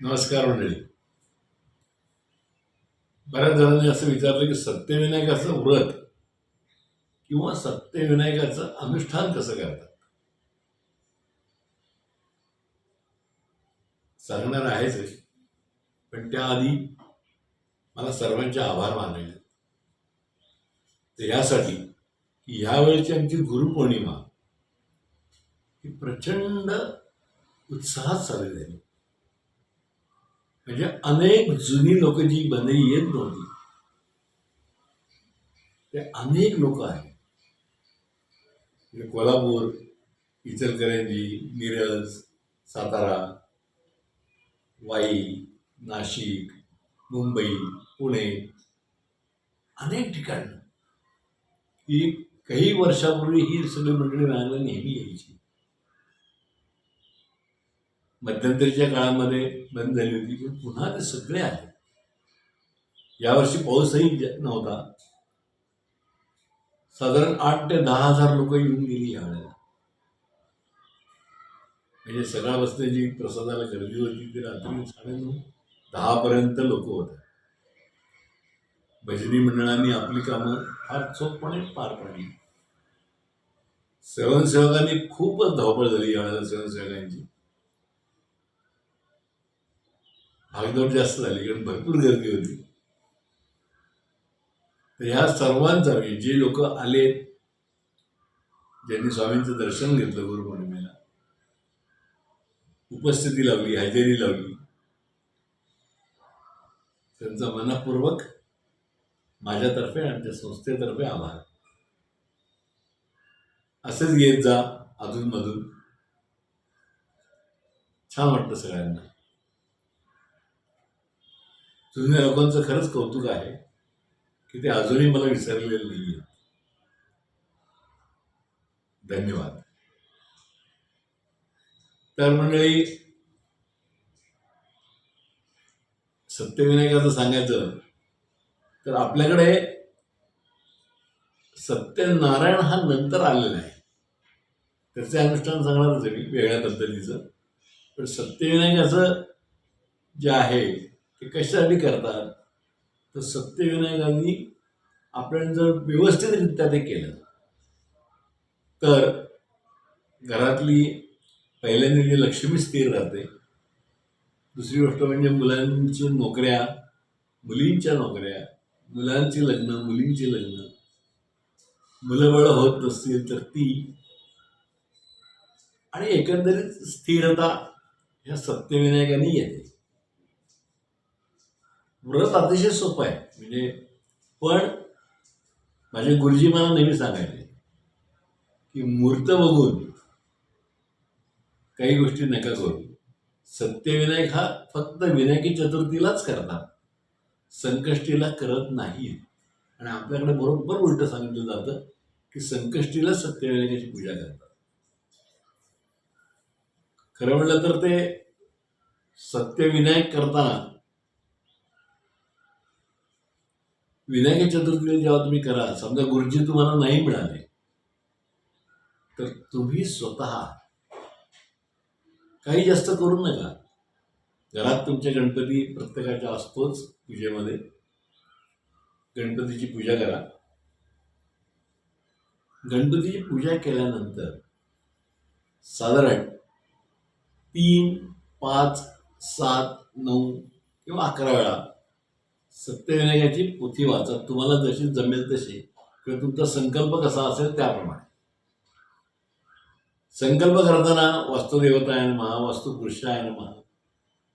नमस्कार मंडळी. बऱ्याच जणांनी असं विचारलं की सत्यविनायकाचं व्रत किंवा सत्यविनायकाचं अनुष्ठान कसं करतात? सांगणार आहेच पण त्याआधी मला सर्वांचे आभार मानायचे तर यासाठी की यावेळची आमची गुरुपौर्णिमा ही प्रचंड उत्साहात साजरी झाली. म्हणजे अनेक जुनी लोक जी बनई येत नव्हती ते अनेक लोक आहेत. म्हणजे कोल्हापूर इचलकरंजी मिरज सातारा वाई नाशिक मुंबई पुणे अनेक ठिकाण. ही काही वर्षापूर्वी ही सगळी मंडळी राहायला नेहमी यायची. मध्यंतरीच्या काळामध्ये बंद झाली होती पण पुन्हा ते सगळे आले. यावर्षी पाऊसही ज- नव्हता. साधारण आठ ते दहा हजार लोक येऊन गेली यावेळेला म्हणजे सगळ्या सकाळ जी प्रसादाला गर्दी होती ती रात्री साडेनऊ दहापर्यंत लोक होते भजनी मंडळांनी आपली कामं फार चोखपणे पार पाडली. स्वयंसेवकांनी खूपच धावपळ झाली यावेळेला स्वयंसेवकांची. भागदौड जास्त झाली कारण भरपूर गर्दी होती. तर ह्या सर्वांचा म्हणजे जे लोक आले ज्यांनी स्वामींचं दर्शन घेतलं गुरुपौर्णिमेला उपस्थिती लावली हजेरी लावली त्यांचा मनपूर्वक माझ्यातर्फे आणि त्या संस्थेतर्फे आभार. असेच घेत जा अधूनमधून. छान वाटतं सगळ्यांना. तुम्ही लोकांचं खरंच कौतुक आहे की ते अजूनही मला विसरलेलं नाही धन्यवाद. तर मंडळी सत्यविनायकाचं सांगायचं तर आपल्याकडे सत्यनारायण हा नंतर आलेला आहे. त्याचे अनुष्ठान सांगणारच आहे मी वेगळ्या पद्धतीचं. पण सत्यविनायकाचं जे आहे ते कशासाठी करतात? तर सत्यविनायकांनी आपण जर व्यवस्थितरित्या ते केलं तर घरातली पहिल्यांदा जी लक्ष्मी स्थिर राहते दुसरी गोष्ट म्हणजे मुलांची नोकऱ्या मुलींच्या नोकऱ्या मुलांची लग्न मुलींची लग्न. मुलं बळ होत नसतील तर ती. आणि एकंदरीत स्थिरता ह्या सत्यविनायकांनी येते. व्रत अतिशय सोपं आहे. म्हणजे पण माझे गुरुजी मला नेहमी सांगायचे की मूर्त बघून काही गोष्टी नका करू. सत्यविनायक हा फक्त विनायकी चतुर्थीलाच करतात. संकष्टीला करत नाही. आणि आपल्याकडे बरोबर उलटं सांगितलं जातं की संकष्टीला सत्यविनायकाची पूजा करतात. खरं म्हटलं तर ते सत्यविनायक करताना विनायक चतुर्थीला जेव्हा तुम्ही करा समजा गुरुजी तुम्हाला नाही मिळाले तर तुम्ही स्वतः काही जास्त करू नका. घरात तुमच्या गणपती प्रत्येकाच्या असतोच पूजेमध्ये. गणपतीची पूजा करा. गणपतीची पूजा केल्यानंतर साधारण तीन पाच सात नऊ किंवा अकरा वेळा सत्यविनायकाची पोथी वाचा. तुम्हाला जशी जमेल तशी. किंवा तुमचा संकल्प कसा असेल त्याप्रमाणे. संकल्प करताना वास्तुदेवताय महा वास्तुपुरुषाय आहे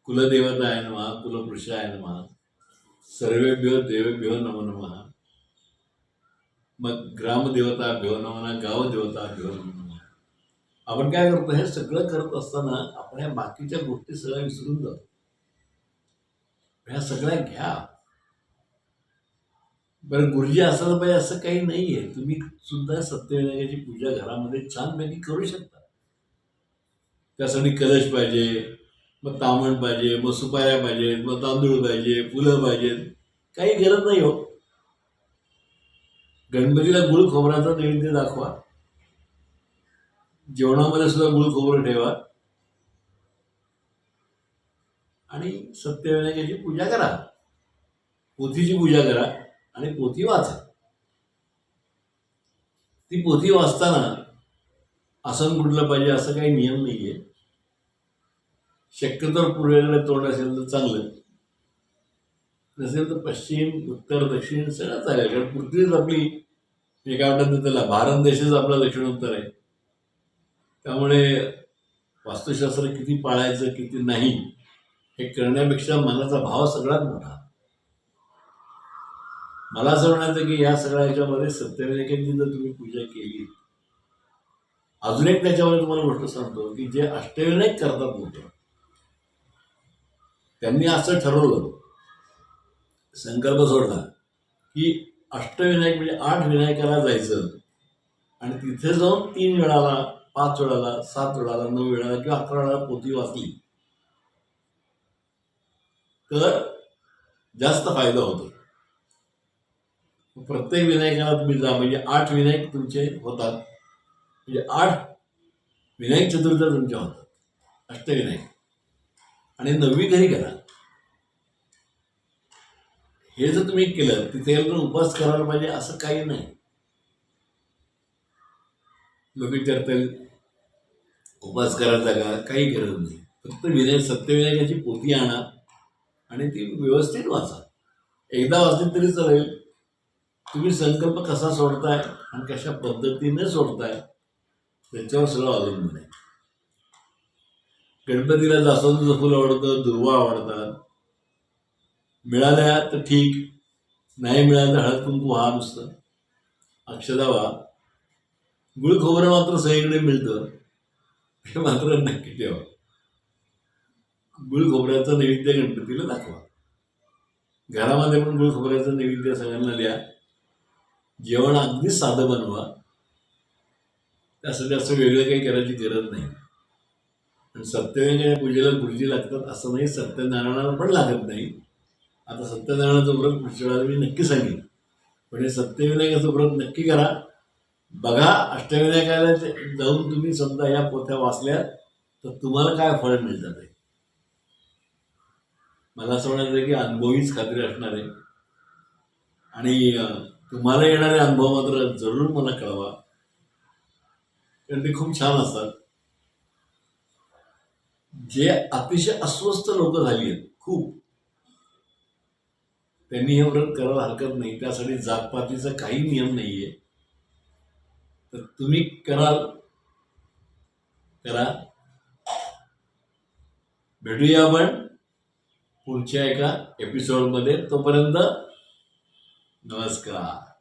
कुलदेवताय नमः कुलपुरुषाय महा सर्वेभ्यो देवेभ्यो नमो नमः मग ग्रामदेवताभ्यो नमना गावदेवता भ्यो नमः आपण काय करतो हे सगळं करत असताना आपण ह्या बाकीच्या गोष्टी सगळ्या विसरून जातो. ह्या सगळ्या घ्या. बरं गुरुजी असायला पाहिजे असं काही नाही आहे तुम्ही सुद्धा सत्यविनायकाची पूजा घरामध्ये छानपैकी करू शकता. त्यासाठी कलश पाहिजे मग तामण पाहिजे मग सुपाऱ्या पाहिजेत मग तांदूळ पाहिजे फुलं पाहिजेत काही गरज नाही हो. गणपतीला गुळ खोबऱ्याचा नैवेद्य दाखवा. जेवणामध्ये सुद्धा गुळ खोबरं ठेवा. आणि सत्यविनायकाची पूजा करा. पोथीची पूजा करा. आणि पोथी वाचा. ती पोथी वाचताना आसन कुठलं पाहिजे असं काही नियम नाही आहे शक्यतो पूर्वेकडे तोंड असेल तर चांगलं. नसेल तर पश्चिम उत्तर दक्षिण सगळं चालेल. कारण पृथ्वीच आपली मी काय वाटत त्याला. भारत देशच आपला दक्षिणोत्तर आहे. त्यामुळे वास्तुशास्त्र किती पाळायचं किती नाही हे करण्यापेक्षा मनाचा भाव सगळ्यात मोठा. मला असं म्हणायचं की या सगळ्या ह्याच्यामध्ये सत्यविनायकांची जर तुम्ही पूजा केली अजून एक त्याच्यामध्ये तुम्हाला गोष्ट सांगतो की जे अष्टविनायक करतात होतं त्यांनी असं ठरवलं संकल्प सोडला की अष्टविनायक म्हणजे आठ विनायकाला जायचं आणि तिथे जाऊन तीन वेळाला पाच वेळाला सात वेळाला नऊ वेळाला किंवा अकरा वेळाला पोती वाचली तर जास्त फायदा होतो. प्रत्येक विनायकाला तुम्ही जा म्हणजे आठ विनायक तुमचे होतात. म्हणजे आठ विनायक चतुर्थ तुमच्या होतात. अष्टविनायक. आणि नववी घरी करा हे जर तुम्ही केलं तिथे तर उपवास करायला पाहिजे असं काही नाही. लोक विचारतील उपवास करायचा का? काही गरज नाही. फक्त विनायक सत्यविनायकाची पोथी आणा आणि ती व्यवस्थित वाचा. एकदा वाचली तरी चालेल. तुम्ही संकल्प कसा सोडताय आणि कशा पद्धतीने सोडताय त्याच्यावर सगळं अवलंबून आहे. गणपतीला जास्वंदीचं फुल आवडतं दुर्वा आवडतात. मिळाल्या तर ठीक नाही मिळालं तर हळद कुंकू हा नुसतं. अक्षदावा गुळ खोबरं मात्र सगळीकडे मिळतं. हे मात्र नक्की ठेवा. गुळ खोबऱ्याचं नैवेद्य गणपतीला दाखवा. घरामध्ये पण गुळ खोबऱ्याचं नैवेद्य सगळ्यांना द्या. जेवण अगदी साधं बनवा. त्यासाठी जास्त वेगळं काही करायची गरज नाही. आणि सत्यनारायण पूजेला गुरुजी लागतात असं नाही सत्यनारायणाला पण लागत नाही. आता सत्यनारायणाचं व्रत पुढच्या मी नक्की सांगेन. पण हे सत्यविनायकाचं व्रत नक्की करा. बघा अष्टविनायकाला ते- जाऊन तुम्ही समजा या पोथ्या वाचल्या तर तुम्हाला काय फळ मिळतात आहे? मला असं म्हणायचं की अनुभवीच खात्री असणार आहे. आणि तुम्हाला येणारे अनुभव मात्र जरूर मला कळवा. कारण ते खूप छान असतात. जे अतिशय अस्वस्थ लोक झाली आहेत खूप. त्यांनी हे व्रत करायला हरकत नाही. त्यासाठी जातपातीचा काही नियम नाहीये. तर तुम्ही कराल करा. भेटूया आपण पुढच्या एका एपिसोडमध्ये तोपर्यंत नमस्कार